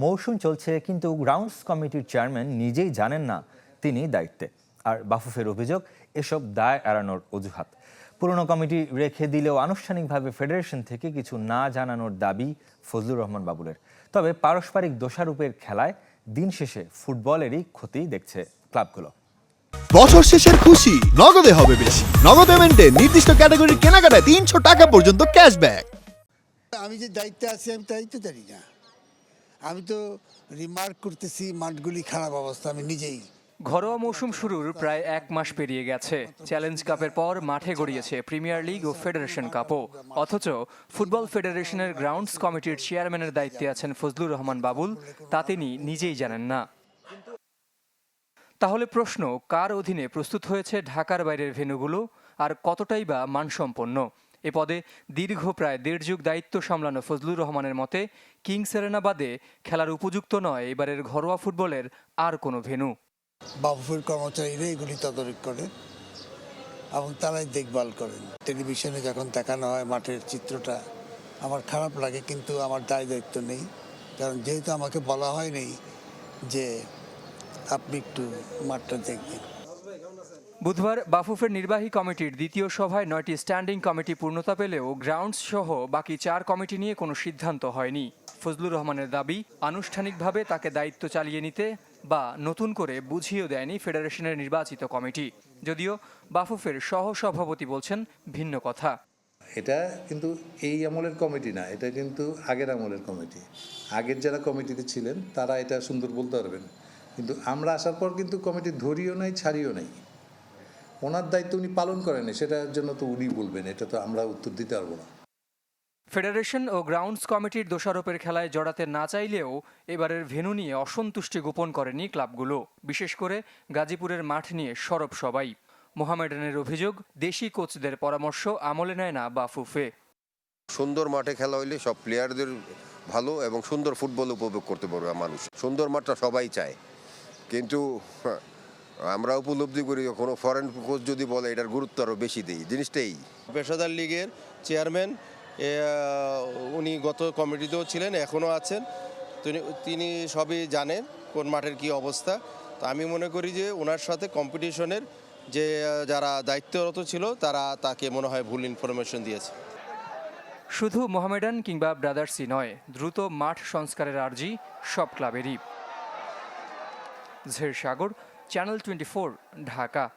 মৌসুম চলছে কিন্তু গ্রাউন্ডস কমিটির চেয়ারম্যান নিজেই জানেন না তিনি দায়িত্বে। আর বাফুফের অভিযোগ এসব দায় এড়ানোর অজুহাত। পুরনো কমিটি রেখে দিলেও আনুষ্ঠানিকভাবে ফেডারেশন থেকে কিছু না জানানোর দাবি ফজলুর রহমান বাবুলের। তবে পারস্পরিক দোষারোপের খেলায় দিন শেষে ফুটবলেরই ক্ষতি দেখছে ক্লাবগুলো। বছর শেষের খুশি নগদে হবে বেশি। নগদ পেমেন্টে নির্দিষ্ট ক্যাটাগরির কেনাকাটায় তিনশো টাকা পর্যন্ত ক্যাশব্যাক। আমি যে দায়িত্বে আছি আমি তো জানি না। আমি তো রিমার্ক করতেছি, মাঠগুলি খারাপ অবস্থা, আমি নিজেই। ঘরোয়া মৌসুম শুরুর প্রায় এক মাস পেরিয়ে গেছে। চ্যালেঞ্জ কাপের পর মাঠে গড়িয়েছে প্রিমিয়ার লিগ ও ফেডারেশন কাপও অথচ ফুটবল ফেডারেশনের গ্রাউন্ডস কমিটির চেয়ারম্যানের দায়িত্বে আছেন ফজলুর রহমান বাবুল, তা তিনি নিজেই জানেন না। তাহলে প্রশ্ন, কার অধীনে প্রস্তুত হয়েছে ঢাকার বাইরের ভেন্যুগুলো, আর কতটাই বা মানসম্পন্ন? এ পদে দীর্ঘ প্রায় দেড় যুগ দায়িত্ব সামলানো ফজলুর রহমানের মতে, কিংস এরেনা বাদে খেলার উপযুক্ত নয়, এবারের ঘরোয়া ফুটবলের আর কোনো ভেন্যু। বাবুফের কর্মচারীরা এগুলি তদারক করে এবং তারাই দেখভাল করেন। টেলিভিশনে যখন দেখানো হয় মাঠের চিত্রটা, আমার খারাপ লাগে কিন্তু আমার দায় দায়িত্ব নেই। কারণ যেহেতু আমাকে বলা হয়নি যে আপনি একটু মাঠটা দেখবেন। বুধবার বাফুফের নির্বাহী কমিটির দ্বিতীয় সভায় নয়টি স্ট্যান্ডিং কমিটি পূর্ণতা পেলেও গ্রাউন্ডস সহ বাকি চার কমিটি নিয়ে কোনো সিদ্ধান্ত হয়নি। ফজলুর রহমানের দাবি, আনুষ্ঠানিকভাবে তাকে দায়িত্ব চালিয়ে নিতে বা নতুন করে বুঝিয়েও দেয়নি ফেডারেশনের নির্বাচিত কমিটি। যদিও বাফুফের সহ সভাপতি বলছেন, ভিন্ন কথা। এটা কিন্তু এই আমলের কমিটি না, এটা কিন্তু আগের আমলের কমিটি। আগের যারা কমিটিতে ছিলেন, তারা এটা সুন্দর বলতে পারবেন। কিন্তু আমরা আসার পর কিন্তু কমিটি ধরিও নাই, ছাড়িও নাই। ওনার দায়িত্ব উনি পালন করেন সেটার জন্য তো উনি বলবেন এটা তো আমরা উত্তর দিতে পারব না। ফেডারেশন ও গ্রাউন্ডস কমিটির দোষারোপের খেলায় জড়াতে না চাইলেও এবারের ভেন্যু নিয়ে অসন্তুষ্টি গোপন করেনি ক্লাবগুলো বিশেষ করে গাজীপুরের মাঠ নিয়ে সরব সবাই। মোহামেডানের অভিযোগ দেশি কোচদের পরামর্শ আমলে নেয় না বাফুফে। সুন্দর মাঠে খেলা হইলে সব প্লেয়ারদের ভালো এবং সুন্দর ফুটবল উপভোগ করতে পারবে মানুষ। সুন্দর মাঠটা সবাই চায়। কিন্তু হ্যাঁ, আমরা উপলব্ধি করি কোনো ফরেন কোচ যদি বলে এটার গুরুত্ব আরও বেশি দিই জিনিসটাই পেশাদার লীগের চেয়ারম্যান উনি গত কমিটিতেও ছিলেন এখনও আছেন। তিনি তিনি সবই জানেন কোন মাঠের কি অবস্থা। তো আমি মনে করি যে ওনার সাথে কম্পিটিশনের যে যারা দায়িত্বরত ছিল তারা তাকে মনে হয় ভুল ইনফরমেশন দিয়েছে। শুধু মোহামেডান কিংবা ব্রাদার্সই নয় দ্রুত মাঠ সংস্কারের আর্জি সব ক্লাবেরই। ঝের সাগর Channel 24, Dhaka.